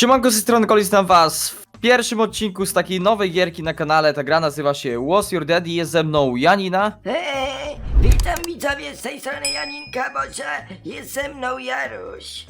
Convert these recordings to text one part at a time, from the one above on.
Siemanko, z tej strony Kolis na was w pierwszym odcinku z takiej nowej gierki na kanale. Ta gra nazywa się Was Your Daddy, jest ze mną Janina. Eee, witam widzowie z tej strony Janinka Bocia, jest ze mną Jaruś.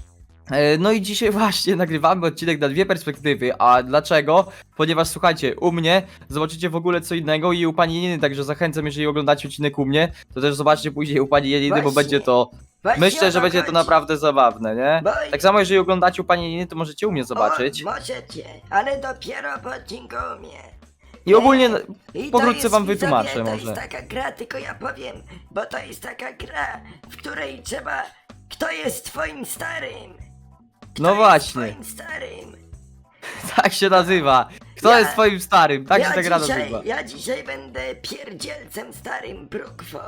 E, No i dzisiaj właśnie nagrywamy odcinek na dwie perspektywy, a dlaczego? Ponieważ słuchajcie, u mnie zobaczycie w ogóle co innego i u pani Janiny, także zachęcam, jeżeli oglądacie odcinek u mnie, to też zobaczcie później u pani Janiny, bo Właśnie. będzie to, Myślę, że będzie to naprawdę zabawne, nie? Tak samo jeżeli oglądacie u pani Janiny, to możecie u mnie zobaczyć. O, możecie, ale dopiero po odcinku u mnie. I ogólnie I to pokrótce jest, wam widzowie, wytłumaczę To może. jest taka gra, tylko ja powiem, bo to jest taka gra, w której trzeba... Kto jest twoim starym? Kto No jest właśnie. twoim starym? Tak się nazywa. Kto Ja- jest twoim starym? Tak się ja ta gra dzisiaj, nazywa. Ja dzisiaj będę pierdzielcem starym Brookwą.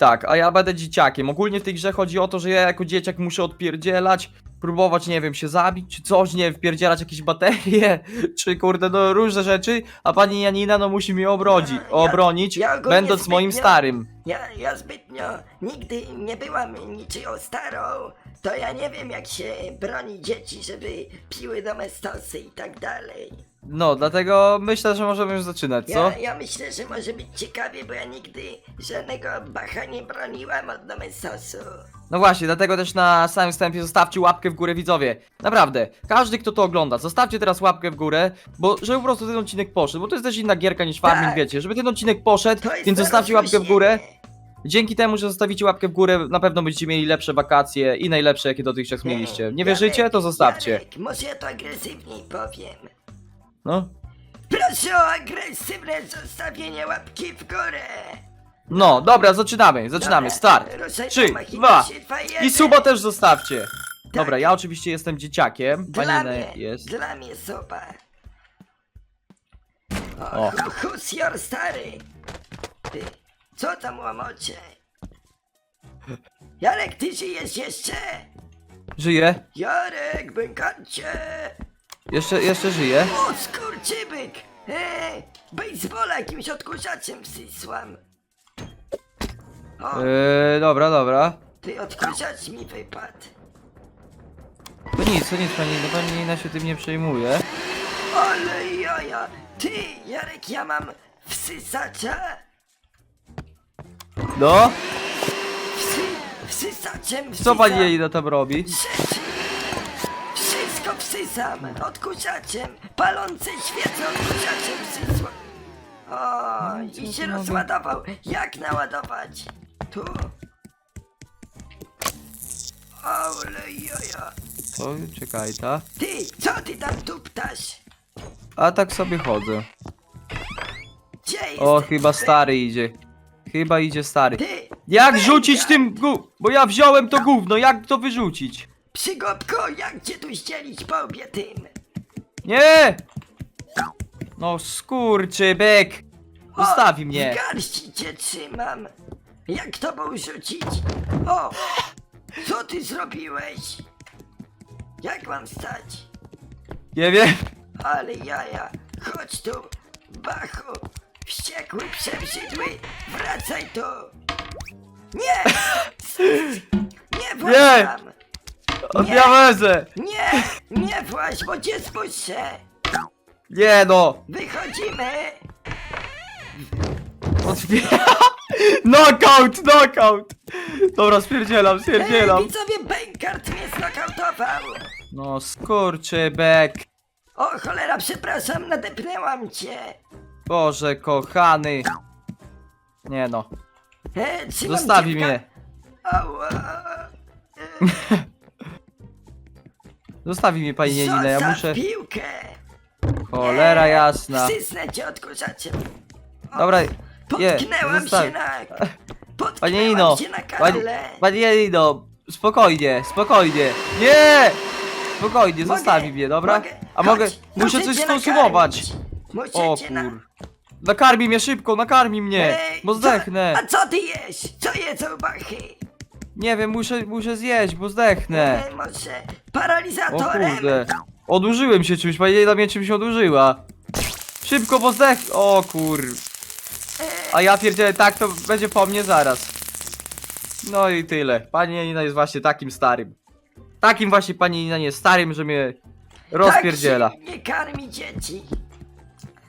Tak, a ja będę dzieciakiem. Ogólnie w tej grze chodzi o to, że ja jako dzieciak muszę odpierdzielać, próbować, nie wiem, się zabić, czy coś, nie wiem, wpierdzielać jakieś baterie, czy kurde, no różne rzeczy, a pani Janina, no musi mnie obrodzi, Ja- obronić, ja ogólnie będąc moim zbytnio- starym. Ja, ja zbytnio nigdy nie byłam niczyją starą, to ja nie wiem jak się broni dzieci, żeby piły domestosy i tak dalej. No, dlatego myślę, że możemy już zaczynać, co? Ja, ja myślę, że może być ciekawie, bo ja nigdy żadnego bacha nie broniłam od domestosu. No właśnie, dlatego też na samym wstępie zostawcie łapkę w górę widzowie. Naprawdę, każdy kto to ogląda, zostawcie teraz łapkę w górę, bo żeby po prostu ten odcinek poszedł, bo to jest też inna gierka niż farming, Tak. wiecie, żeby ten odcinek poszedł, To jest więc zostawcie łapkę w górę. Dzięki temu, że zostawicie łapkę w górę, na pewno będziecie mieli lepsze wakacje i najlepsze, jakie dotychczas mieliście. Nie wierzycie? To zostawcie. Jarek, może ja to agresywniej powiem. No. Proszę o agresywne zostawienie łapki w górę. No, dobra, zaczynamy, zaczynamy, Dobra, start. ruszaj Trzy, po machinie, dwa trzy, dwa, i jeden. suba też zostawcie. Dobra, ja oczywiście jestem dzieciakiem, Dla pani mnie, jest. dla mnie suba. O, O. hu- who's your stary? Ty, co tam łamocie? Jarek, ty żyjesz jeszcze? Żyje? Jarek, bękacie! Jeszcze, jeszcze żyje? O, skurczybyk! Eee, baseballa jakimś odkurzaczem wsysłam. O, Eee, dobra, dobra. ty odkurzacz mi wypadł. To nic, to nic, pani, no pani Nina się tym nie przejmuje. Ale jaja! Ty, Jarek, ja mam wsysacza! No? Wsy, wsysaczem Co pani Janina tam robi? Rzeczy! Wsysam! Odkurzaczem! Palące świece odkurzaczem wsysłam! O, No, co i tu się mogę? rozładował! Jak naładować? Tu! Ale jaja! To, czekaj, ta. Ty, co ty tam tuptasz? A tak sobie chodzę. Gdzie jest O, chyba stary idzie. Chyba idzie stary. Ty! Jak rzucić tym gó... Bo ja wziąłem to gówno, jak to wyrzucić? Przygopko, jak cię tu ścielić po obie tym? Nie! No skurczybyk! Zostawi O, mnie! W garści cię trzymam. Jak tobą rzucić? O! Co ty zrobiłeś? Jak mam stać? Nie wiem. Ale jaja, chodź tu, Bachu! Wściekły, przebrzydły, wracaj tu! Nie! Nie Nie. Wezę! Nie! Nie właź, bo cię spuszczę! Nie no! Wychodzimy! Otwiera... Knockout, knockout! Dobra, spierdzielam, Ej, spierdzielam. widzowie, Bankart mnie znokautował! No skurczybek. O cholera, przepraszam, nadepnęłam cię! Boże kochany. Nie no. E, trzymam Zostawi cię w ka- mnie. Ała! Zostawi mnie pani Janina, ja Zostaw muszę... piłkę! Cholera Nie, jasna. Wsysnę cię odkurzaczem! O, Dobra, nie, Potknęłam zostaw- się na... Potknęłam Janino, się na pani, pani Janino, spokojnie, spokojnie. Nie! Spokojnie, Mogę- zostawi mnie, dobra? mogę- A mogę, chodź, muszę coś cię skonsumować. nakarmić. Muszę O cię na... kur... Nakarmij mnie szybko, nakarmij mnie, Ej, bo co- zdechnę. A co ty jesz? Co jedzą bachy? Nie wiem, muszę, muszę zjeść, bo zdechnę. E, może O paralizatorem? kurde. Odurzyłem się czymś, pani Janina mnie czymś odurzyła. Szybko, bo zdech... O kur... A ja pierdzielę, tak to będzie po mnie zaraz. No i tyle. Pani Janina jest właśnie takim starym. Takim właśnie pani Janina jest starym, że mnie rozpierdziela. Tak się nie karmi dzieci.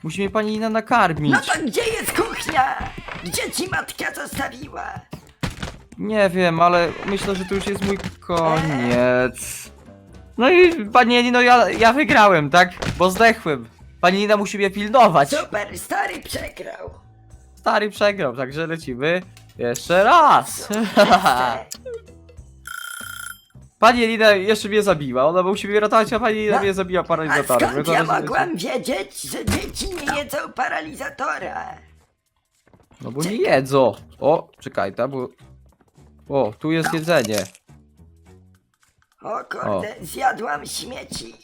Musi mnie pani Nina nakarmić. No to gdzie jest kuchnia? Gdzie ci matka zostawiła? Nie wiem, ale myślę, że to już jest mój koniec. No i pani Janino, ja, ja wygrałem, tak? Bo zdechłem. Pani Nina musi mnie pilnować. Super, stary przegrał. Stary przegrał, także lecimy jeszcze raz. Pani Janina jeszcze mnie zabiła, ona musi mnie ratować, a pani Janina No, mnie zabiła A paralizatorem. skąd No ja to- mogłam wiedzieć, że dzieci nie jedzą paralizatora? No bo nie jedzą. O, czekaj, ta, bo... O, tu jest jedzenie. O kurde, zjadłam śmieci.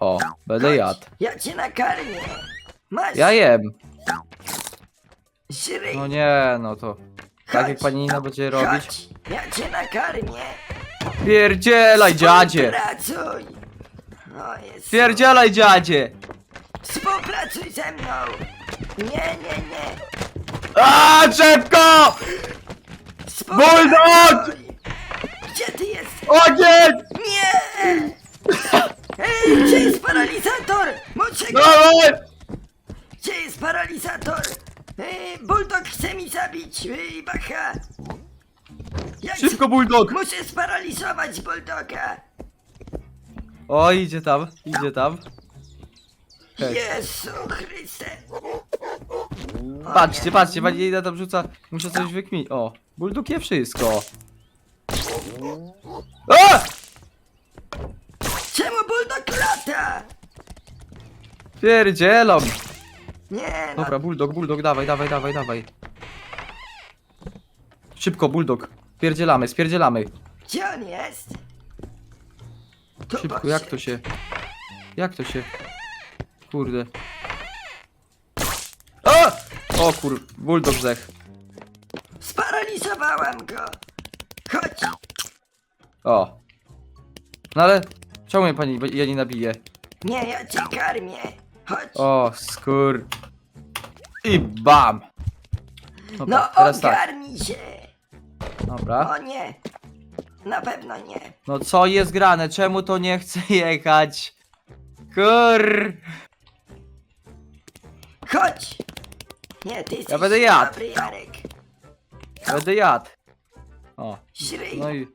O, będę Chodź, jadł. Ja cię nakarmię. Masz, Ja jem. żryj. No nie, no to... Tak jak Chodź. pani Nina będzie robić. Chodź, ja cię nakarmię. Pierdzielaj, dziadzie! Współpracuj. O jest. Pierdzielaj, dziadzie! Współpracuj ze mną. Nie, nie, nie. A szybko! Współpracuj. Gdzie ty jesteś? Ogień! Nie! Ej, gdzie jest paralizator? Muszę go... Dawaj! Gdzie jest paralizator? Ej, Bulldog chce mi zabić, Ej, Bacha! Jak Szybko, bulldog! Muszę sparaliżować Bulldoga! O, idzie tam, idzie tam. Hej. Jezu Chryste! Patrzcie, patrzcie, pani Nina tam rzuca... Muszę coś wykminić. O, bulldog je wszystko. A! Czemu Bulldog lata? Pierdzielam! Nie no, Dobra, bulldog, bulldog, dawaj, dawaj, dawaj, dawaj. Szybko, bulldog. Spierdzielamy, spierdzielamy. gdzie on jest? Tu Szybko, jak to się... Jak to się... Kurde. A! O kur... Bulldog zdech. Sparaliżowałam go! Chodź! O. No ale... Czemu mnie pani ja nie nabije? Nie, ja cię karmię! Chodź! O, skur... I bam! Dobra, no teraz tak. ogarnij się! Dobra. O nie! Na pewno nie! No co jest grane? Czemu to nie chce jechać? Kur... Chodź! Nie, ty jesteś będę jadł. dobry, Jarek. Będę jadł. O, Żryj. no i...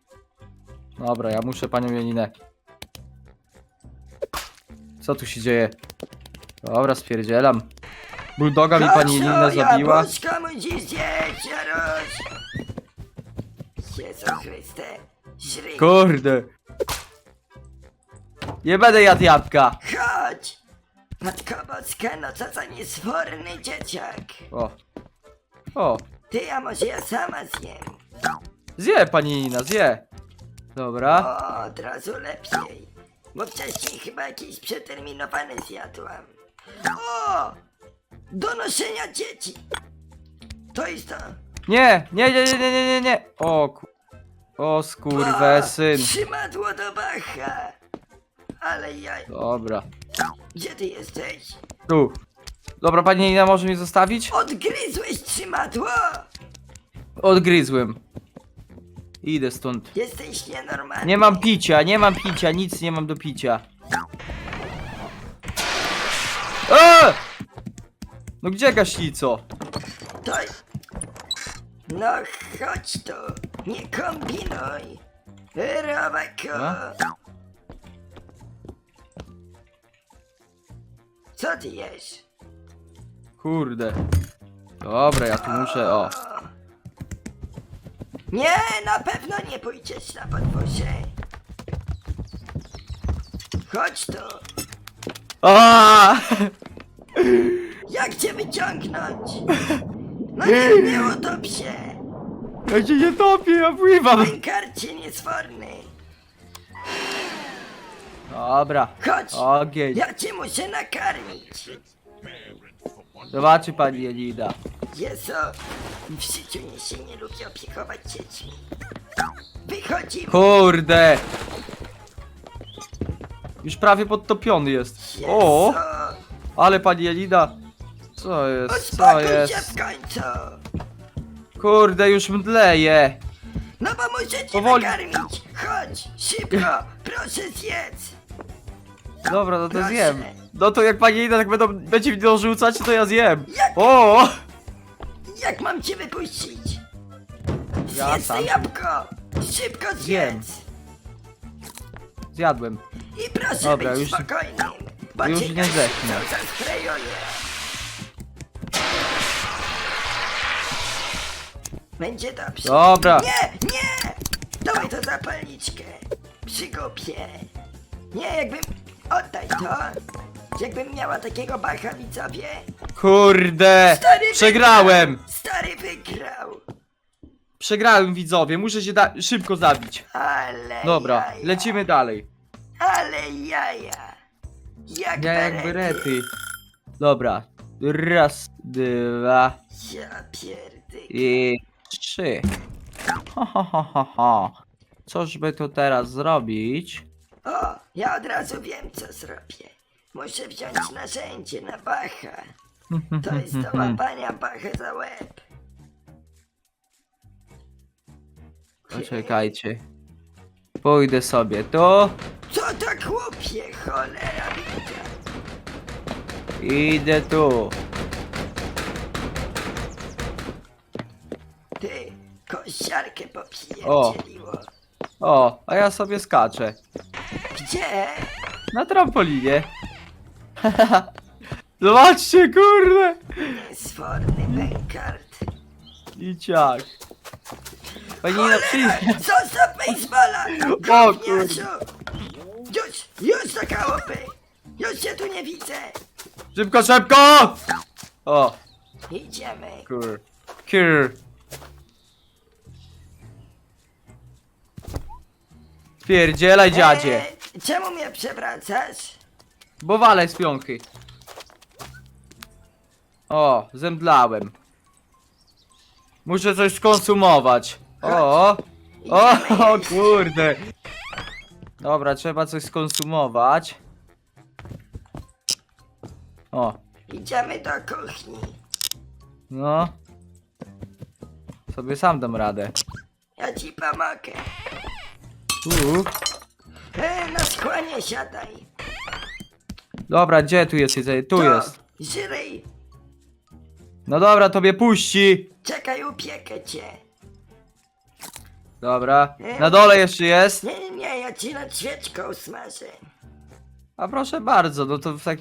Dobra, ja muszę panią Janinę. Co tu się dzieje? Dobra, spierdzielam. Bulldoga mi pani Janina zabiła. Jabłuszko musisz zjeść, Jaruś! Jezu Chryste. Kurde. Nie będę jadł jabłka. Chodź! Matko Boska, no co za niesforny dzieciak. O. O. Ty, a może ja sama zjem? Zje pani Janina, zje. Dobra. O, od razu lepiej. Bo wcześniej chyba jakieś przeterminowane zjadłam. O! Do noszenia dzieci! To jest to. Nie, nie, nie, nie, nie, nie, nie, nie. O ku... O skurwesyn. O, Trzymadło do bacha! Ale ja... Dobra. Gdzie ty jesteś? Tu. Dobra, pani Janina może mnie zostawić? Odgryzłeś trzymadło! Odgryzłem. Idę stąd. Jesteś nienormalny. Nie mam picia, nie mam picia, nic nie mam do picia. Eee! No gdzie gaśnico? To... No chodź tu. Nie kombinuj. Robako. Co ty jesz? Kurde. Dobra, ja tu muszę, o. Nie, na pewno nie pójdziesz na podwórze. Chodź tu. A! Jak cię wyciągnąć? No nie, utop się. Ja się nie topię, ja pływam. Pękarcie niesforny. Dobra. Chodź. Ogień. Ja cię muszę nakarmić. Zobaczy pani Janina. Jezu, w życiu nie się nie lubi opiekować dziećmi. Wychodzimy. Kurde. Już prawie podtopiony jest. O! Jezu, Ale pani Janina. Co jest? Co Uspokój się jest? w końcu. Kurde, już mdleje. No bo cię Powoli. nakarmić. Chodź, szybko, proszę zjedz. Dobra, no to Proszę. zjem. No to jak pani Ida tak będą, będzie mi dorzucać, to ja zjem. Jak, O! jak mam cię wypuścić? Ja Zjedz jabłko! Szybko Zjem. zjedz! Zjadłem. I proszę Dobra, być już- spokojnym, bo już cię nie gaz zdechnę. co zasprejuje. Będzie dobrze. Dobra. Nie, nie! Dawaj to zapalniczkę. Przygopie. Nie, jakbym... Oddaj to. Jakbym miała takiego bacha, widzowie. Kurde! Stary Przegrałem! Wygrał. Stary wygrał. Przegrałem widzowie, muszę się da szybko zabić. Ale Dobra, jaja. lecimy dalej. Ale jaja. Jak Ja jak berety. berety. Dobra. Raz, dwa Ja pierdy. i trzy. Ha, ha, ha, ha, ha. Coż by tu teraz zrobić? O, ja od razu wiem, co zrobię. Muszę wziąć narzędzie na bacha. To jest do łapania bachy za łeb. Poczekajcie. Pójdę sobie tu. Co tak chłopie, cholera. Idę tu. Ty, kościarkę O. popierdzieliło. O, a ja sobie skaczę. Gdzie? Na trampolinie. Zobaczcie, kurde. Niesforny bękart. I ciak. Pani na przyjdzie. Zostaw baseballa! O Gówniarzu! Już, już do kałopy! Już cię tu nie widzę! Szybko, szybko! O, Idziemy. kur. Kur. Pierdzielaj dziadzie. E, czemu mnie przewracasz? Bo walę z pionki. O, zemdlałem. Muszę coś skonsumować. O, o, o kurde. Dobra, trzeba coś skonsumować. O, Idziemy do kuchni. no. Sobie sam dam radę. Ja ci pomogę. Tu. E, na skłonie siadaj. Dobra, gdzie tu jest jedzenie? Tu To, jest. No dobra, tobie puści. czekaj, upiekę cię. Dobra. Na dole jeszcze jest. Nie, nie, ja ci nad świeczką smażę. A proszę bardzo, no to w tak.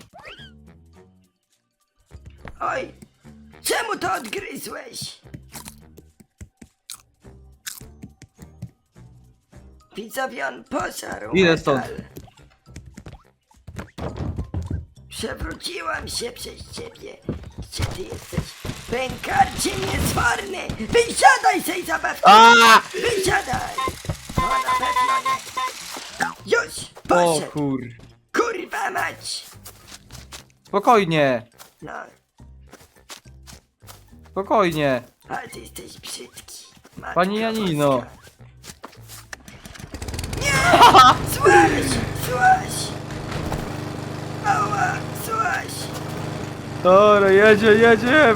Oj, czemu to odgryzłeś? Widzowie, on pożarł Idę metal. Przewróciłam się przez ciebie. Gdzie ty jesteś? Pękarcie niesforny! Wysiadaj z tej zabawki! A! Wysiadaj! O, na pewno nie. Już! O Poszedł! kur. Kurwa mać! Spokojnie. No, Spokojnie. ale ty jesteś brzydki. Matko Pani Janino. boska. Nie! Złaś! Złaś! Ała! Złaś! Dobra, jedzie, jedzie.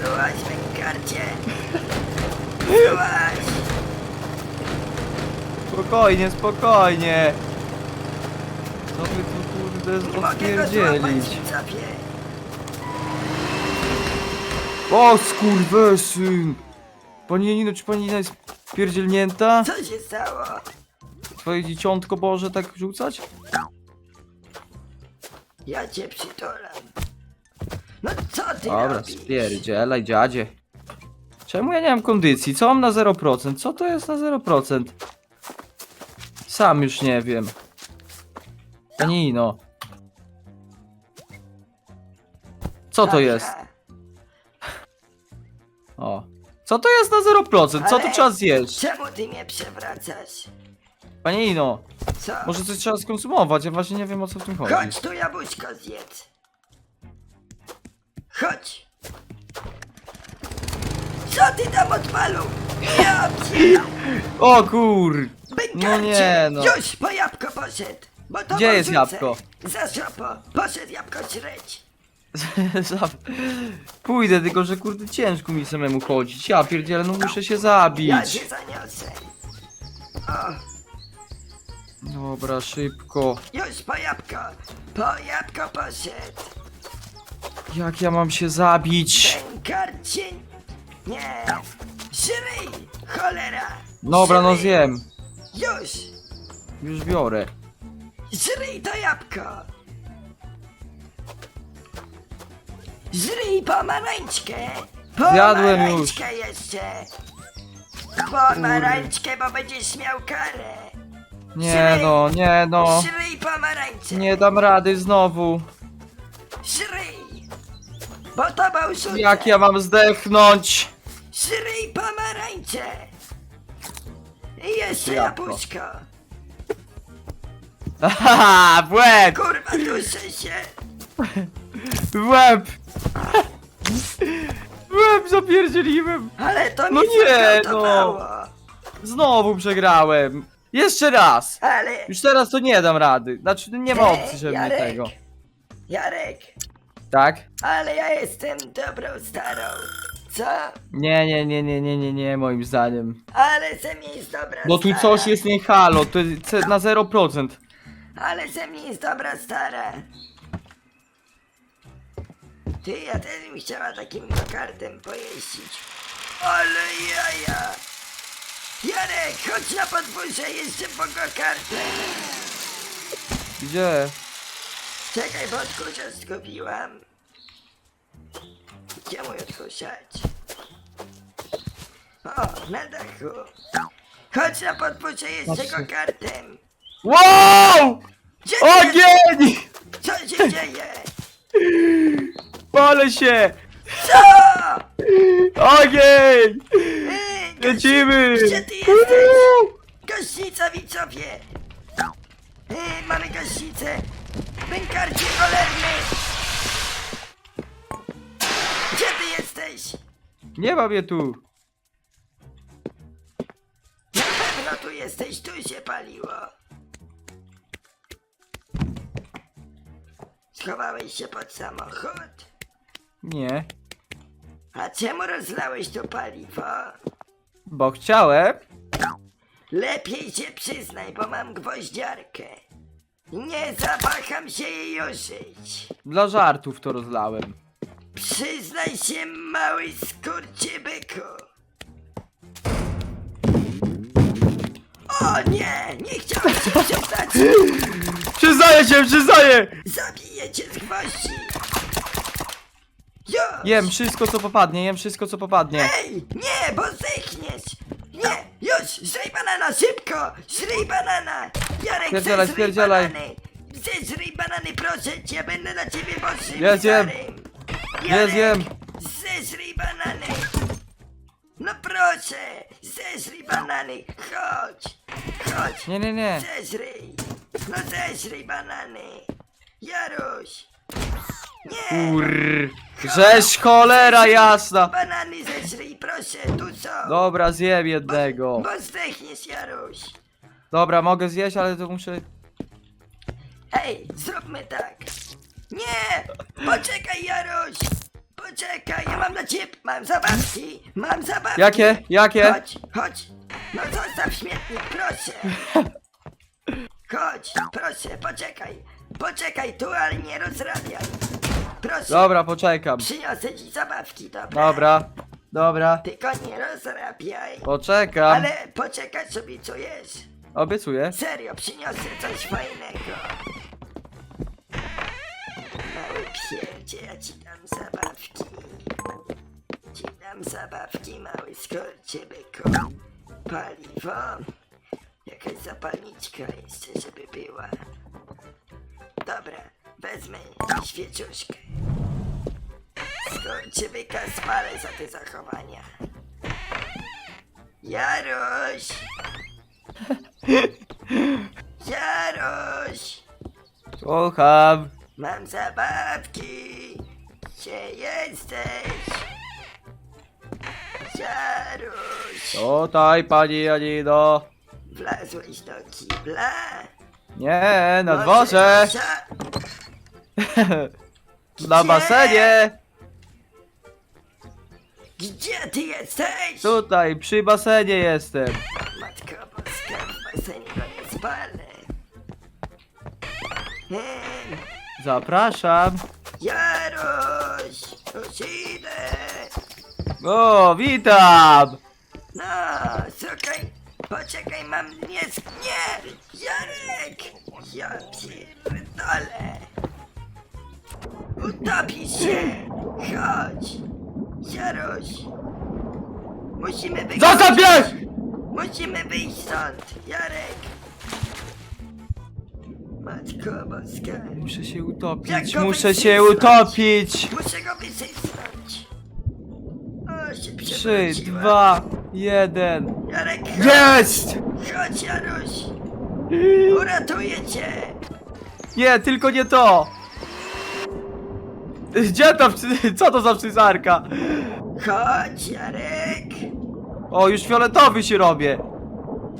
Złaś, pękarcie! Złaś! Spokojnie, spokojnie. Co by tu kurde mogę go złapać, odpierdzielić? widzowie! O skurwesyn. Pani Janino, czy pani Janina jest pierdzielnięta? Co się stało? Twoje dzieciątko Boże tak rzucać? Ja cię przytulam. No co ty Dobra, robisz? spierdzielaj dziadzie. Czemu ja nie mam kondycji? Co mam na 0%? Co to jest na 0%? Sam już nie wiem. Panino. Co to jest? O. Co to jest na 0%? Co tu trzeba zjeść? Czemu ty mnie przewracasz? Panino, Co? może coś trzeba skonsumować? Ja właśnie nie wiem o co w tym chodzi. Chodź tu jabłuszko zjedz. Chodź. Co ty tam odpalu? Ja cię. O kur... No nie, no. Już po jabłko poszedł. Bo to Gdzie jest jabłko? Za szopo. Poszedł jabłko średź. Za- Pójdę, tylko że kurde ciężko mi samemu chodzić. Ja pierdzielę, no muszę się zabić. Ja cię zaniosę. O, Dobra, szybko. Już po jabłko! Po jabłko poszedł! Jak ja mam się zabić? Ten karcień! Nie! Żryj! Cholera! Dobra, no zjem. Już! Już biorę. Żryj to jabłko! Żryj pomarańczkę! Zjadłem już. Pomarańczkę jeszcze! Pomarańczkę, bo będziesz miał karę! Nie no, nie no. Żryj pomarańczę! Nie dam rady znowu. Żryj! Bo to rzucę! Jak ja mam zdechnąć? Żryj pomarańcze! I jeszcze Jabłko. jabłuszko! Haha, w łeb! Kurwa, duszę się! W łeb! W łeb zapierdzieliłem! Ale to mi No nie, zagotowało! Znowu przegrałem! Jeszcze raz! Ale... Już teraz to nie dam rady. Znaczy, nie ma opcji, żeby nie Jarek. tego. Jarek, Tak? ale ja jestem dobrą starą. Co? Nie, nie, nie, nie, nie, nie, nie, moim zdaniem. Ale ze mnie jest dobra Bo tu stara. coś jest nie halo, to jest ce- na 0%. Ale ze mnie jest dobra stara. Ty, ja też bym chciała takim kartem pojeździć. Ale jaja! Jarek, chodź na podwórze, jeszcze po kartę. Gdzie? Czekaj, bo odkurzacz zgubiłam. Gdzie mój odkurzacz? O, na dachu. Chodź na podwórze, jeszcze Patrzę. go kartem. Wow! Gdzie ty? Ogień! Co się dzieje? Palę się! Co? Ogień! Lecimy! Gdzie ty jesteś? Gościca widzowie! Ej, mamy gościcę! Bękarcie cholerny! Gdzie ty jesteś? Nie ma mnie tu. Na pewno tu jesteś, tu się paliło. Schowałeś się pod samochód? Nie. A czemu rozlałeś tu paliwo? Bo chciałem. Lepiej się przyznaj, bo mam gwoździarkę. Nie zawaham się jej użyć. Dla żartów to rozlałem. Przyznaj się, mały skurczybyku. O nie, nie chciałem się przyznać. Przyznaję się, przyznaję! Zabiję cię z gwoździ. Już. Jem wszystko co popadnie, jem wszystko co popadnie. Ej, nie, bo zdechniesz. Nie, już, żryj banana, szybko, żryj banana. Jarek, Spierdzielaj, chcę żryj spierdzielaj. banany. Banany, proszę cię, będę dla ciebie bożym Ja zjem. starym. Ja Jarek, zjem. Zeżryj banany. No proszę, zeżryj banany, chodź, chodź. Nie, nie, nie. Zeżryj, no zeżryj banany. Jaruś. Nie. Kur... Żeś cholera jasna! Banany zeżryj, proszę, tu są. Dobra, zjem jednego. Bo zdechniesz, Jaruś. Dobra, mogę zjeść, ale to muszę... Hej, zróbmy tak. Nie! Poczekaj, Jaruś! Poczekaj, ja mam dla ciebie, mam zabawki, mam zabawki. Jakie? Jakie? Chodź, chodź. No zostaw śmietnik, proszę. Chodź, proszę, poczekaj. Poczekaj tu, ale nie rozrabiaj. Proszę, Dobra, poczekam. przyniosę ci zabawki, dobra? Dobra, dobra. Tylko nie rozrabiaj. Poczekam. Ale poczekaj, co obiecujesz. Obiecuję. Serio, przyniosę coś fajnego. Mały pierdzie, ja ci dam zabawki. Ci dam zabawki, mały skorczybyku. Paliwo. Jakaś zapalniczka jeszcze, żeby była. Dobra, wezmę świeczuszkę. Skorczybyka spalę za te zachowania. Jaruś! Jaruś! Słucham. Mam zabawki! Gdzie jesteś? Jaruś! Tutaj, pani Janino. Wlazłeś do kibla? Nie, na Może dworze. za- Na Gdzie? basenie. Gdzie ty jesteś? Tutaj, przy basenie jestem. Matko boska, w basenie nie spalę. Zapraszam. Jaroś, już idę. O, witam! No, słuchaj, poczekaj, mam nie nie, Jarek! Ja pierdolę! Utopisz się! Chodź! Jaroś! Musimy wyjść! Zostaw mnie! Musimy wyjść stąd, Jarek! Matko boska! Muszę się Jak utopić, go muszę się wycisnąć? utopić! Muszę go wysysnąć! O, się Trzy, przewróciła. dwa, jeden. Jarek, chodź! Jest! Chodź, Jaruś! Uratuję cię! Nie, tylko nie to! Gdzie to? Co to za przyzarka? Chodź, Jarek! O, już fioletowy się robię.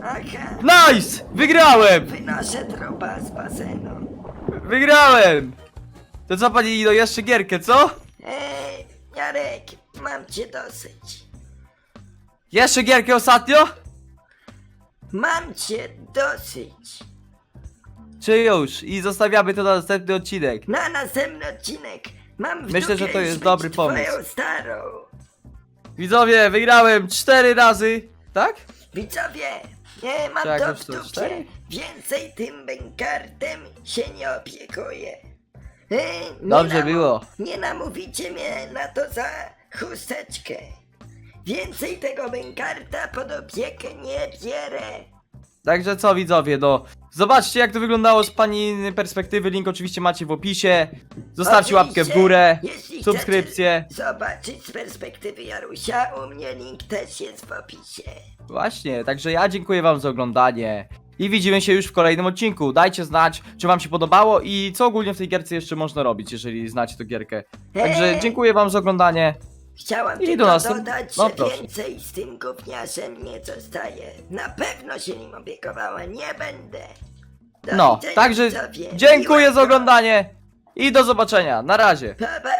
Aha, Nice! Wygrałem! wynoszę trupa z basenu. Wygrałem! To co pani Ido, jeszcze gierkę, co? Ej, Jarek, mam cię dosyć. Jeszcze gierkę ostatnio? Mam cię dosyć. Czy już? I zostawiamy to na następny odcinek. Na następny odcinek mam Myślę, że to jest dobry twoją pomysł. starą. Widzowie, wygrałem cztery razy, tak? Widzowie, nie mam Tak, to w dupie. Więcej tym bękartem się nie opiekuję. Ej, nie Dobrze namu- było. Nie namówicie mnie na to za chusteczkę. Więcej tego bękarta pod opiekę nie bierę. Także co widzowie, no Zobaczcie jak to wyglądało z pani perspektywy, link oczywiście macie w opisie. Zostawcie łapkę w Oczywiście, górę, jeśli subskrypcję. chcecie Zobaczyć z perspektywy Jarusia, u mnie link też jest w opisie. Właśnie, także ja dziękuję wam za oglądanie. I widzimy się już w kolejnym odcinku. Dajcie znać, czy wam się podobało i co ogólnie w tej gierce jeszcze można robić, jeżeli znacie tę gierkę. Także dziękuję wam za oglądanie Chciałam I tylko do następ- dodać, no że proszę. więcej z tym gówniarzem nie zostaje. Na pewno się nim opiekowała, nie będę. Do No, widzenia, także widzowie. dziękuję za Miłego. oglądanie I do zobaczenia, na razie Pa, pa.